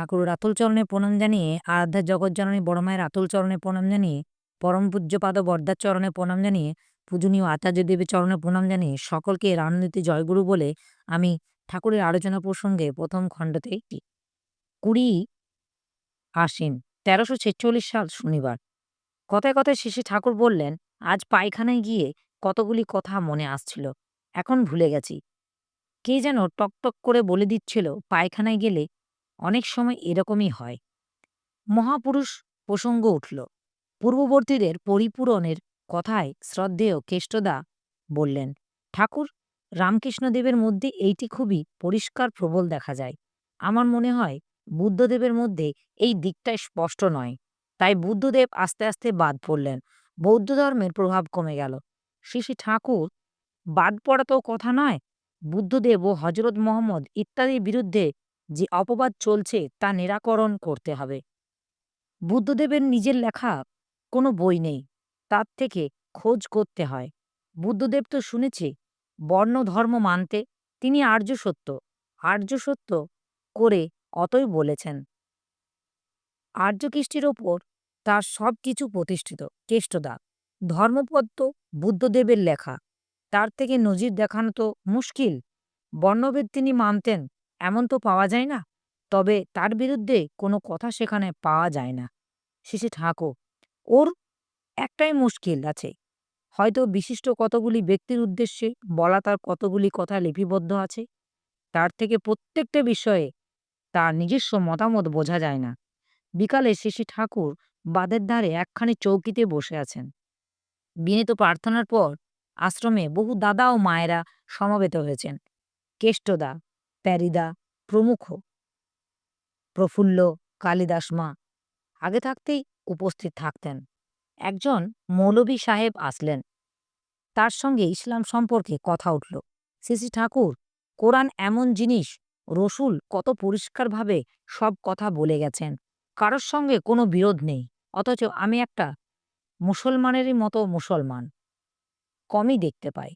ঠাকুরের আতুল চরণে প্রণাম জানিয়ে, আরাধ্যা জগৎজননী বড় মায়ের আতুল চরণে প্রণাম জানিয়ে, পরম পূজ্যপাদ বর্দার চরণে প্রণাম জানিয়ে, পূজনীয় আচার্য দেবের চরণে প্রণাম জানিয়ে সকলকে রাননীতি জয়গুরু বলে আমি ঠাকুরের আলোচনা প্রসঙ্গে প্রথম খণ্ডতে কুড়ি আশ্বিন, তেরোশো ছেচল্লিশ সাল শনিবার। কথায় কথায় শেষে ঠাকুর বললেন, আজ পায়খানায় গিয়ে কতগুলি কথা মনে আসছিল, এখন ভুলে গেছি। কে যেন টকটক করে বলে দিচ্ছিল, পায়খানায় গেলে অনেক সময় এরকমই হয়। মহাপুরুষ প্রসঙ্গ উঠল, পূর্ববর্তীদের পরিপূরণের কথায় শ্রদ্ধেয় কেষ্টদা বললেন, ঠাকুর, রামকৃষ্ণদেবের মধ্যে এইটি খুবই পরিষ্কার প্রবল দেখা যায়। আমার মনে হয় বুদ্ধদেবের মধ্যে এই দিকটাই স্পষ্ট নয়। তাই বুদ্ধদেব আস্তে আস্তে বাদ পড়লেন। বৌদ্ধ ধর্মের প্রভাব কমে গেল। শ্রী ঠাকুর, বাদ পড়া তো কথা নয়। বুদ্ধদেব ও হজরত মোহাম্মদ ইত্যাদির বিরুদ্ধে যে অপবাদ চলছে তা নিরাকরণ করতে হবে। বুদ্ধদেবের নিজের লেখা কোনো বই নেই, তার থেকে খোঁজ করতে হয়। বুদ্ধদেব তো শুনেছি, বর্ণ ধর্ম মানতে তিনি আর্য সত্য আর্য সত্য করে অতই বলেছেন। আর্যকৃষ্টির ওপর তার সব কিছু প্রতিষ্ঠিত, কেষ্টদা। ধর্মপদ তো বুদ্ধদেবের লেখা, তার থেকে নজির দেখানো তো মুশকিল। বর্ণভেদ তিনি মানতেন এমন তো পাওয়া যায় না। তবে তার বিরুদ্ধে কোনো কথা সেখানে পাওয়া যায় না। শেষে ঠাকুর ওর একটাই মুশকিল আছে। হয়তো বিশিষ্ট কতগুলি ব্যক্তির উদ্দেশ্যে বলা তার কতগুলি কথা লিপিবদ্ধ আছে, তার থেকে প্রত্যেকটা বিষয়ে তার নিজস্ব মতামত বোঝা যায় না। বিকালে শেষে ঠাকুর বাদের ধারে একখানি চৌকিতে বসে আছেন। বিনীত প্রার্থনার পর আশ্রমে বহু দাদা ও মায়েরা সমবেত হয়েছেন। কেষ্টদা প্যারিদা প্রমুখ। প্রফুল্ল কালিদাস মা আগে থাকতেই উপস্থিত থাকতেন। একজন মৌলভী সাহেব আসলেন। তার সঙ্গে ইসলাম সম্পর্কে কথা উঠল। শ্রী ঠাকুর, কোরআন এমন জিনিস, রসুল কত পরিষ্কারভাবে সব কথা বলে গেছেন। কারোর সঙ্গে কোনো বিরোধ নেই, অথচ আমি একটা মুসলমানেরই মতো মুসলমান। কমই দেখতে পাই।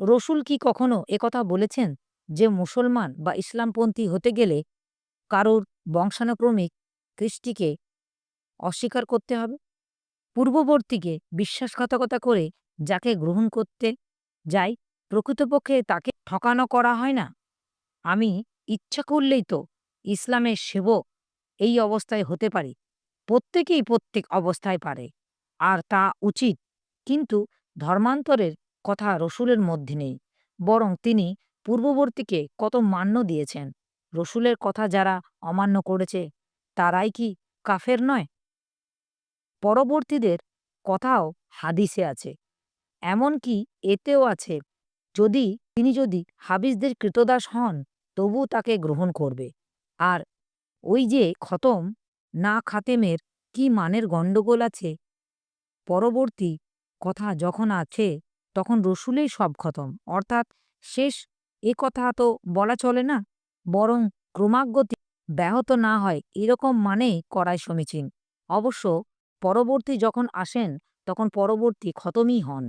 রসুল কি কখনো একথা বলেছেন? যে মুসলমান বা ইসলামপন্থী হতে গেলে কারোর বংশানুক্রমিক কৃষ্টিকে অস্বীকার করতে হবে। পূর্ববর্তীকে বিশ্বাসঘাতকতা করে যাকে গ্রহণ করতে যাই, প্রকৃতপক্ষে তাকে ঠকানো করা হয় না। আমি ইচ্ছা করলেই তো ইসলামের সেবক এই অবস্থায় হতে পারি। প্রত্যেকেই প্রত্যেক অবস্থায় পারে, আর তা উচিত। কিন্তু ধর্মান্তরের কথা রসুলের মধ্যে নেই, বরং তিনি পূর্ববর্তীকে কত মান্য দিয়েছেন? রসুলের কথা যারা অমান্য করেছে, তারাই কি কাফের নয়? পরবর্তীদের কথাও হাদিসে আছে। এমনকি এতেও আছে, যদি তিনি যদি হাবিসদের কৃতদাস হন, তবু তাকে গ্রহণ করবে। আর ওই যে খতম, না খাতেমের কি মানের গণ্ডগোল আছে? পরবর্তী কথা যখন আছে, তখন রসুলেই সব খতম, অর্থাৎ শেষ এ কথা তো বলা চলে না। বরং ক্রমাগতি ব্যাহত না হয় এরকম মানেই করাই সমীচীন। অবশ্য পরবর্তী যখন আসেন, তখন পরবর্তী খতমই হন।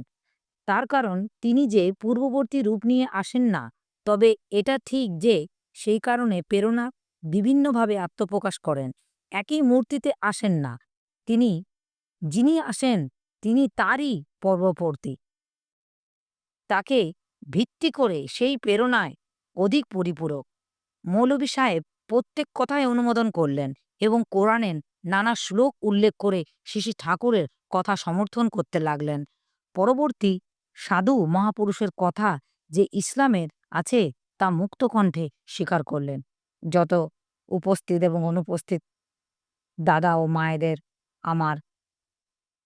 তার কারণ তিনি যে পূর্ববর্তী রূপ নিয়ে আসেন না, তবে এটা ঠিক যে সেই কারণে প্রেরণা বিভিন্নভাবে আত্মপ্রকাশ করেন। একই মূর্তিতে আসেন না। তিনি, যিনি আসেন, তিনি তারই পর্ববর্তী তাকে ভিত্তি করে সেই প্রেরণায় অধিক পরিপূরক। মৌলভী সাহেব প্রত্যেক কথায় অনুমোদন করলেন এবং কোরআনের নানা শ্লোক উল্লেখ করে শিশি ঠাকুরের কথা সমর্থন করতে লাগলেন। পরবর্তী সাধু মহাপুরুষের কথা যে ইসলামের আছে তা মুক্ত কণ্ঠে স্বীকার করলেন। যত উপস্থিত এবং অনুপস্থিত দাদা ও মায়েদের আমার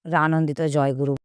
আনন্দিত জয়গুরু।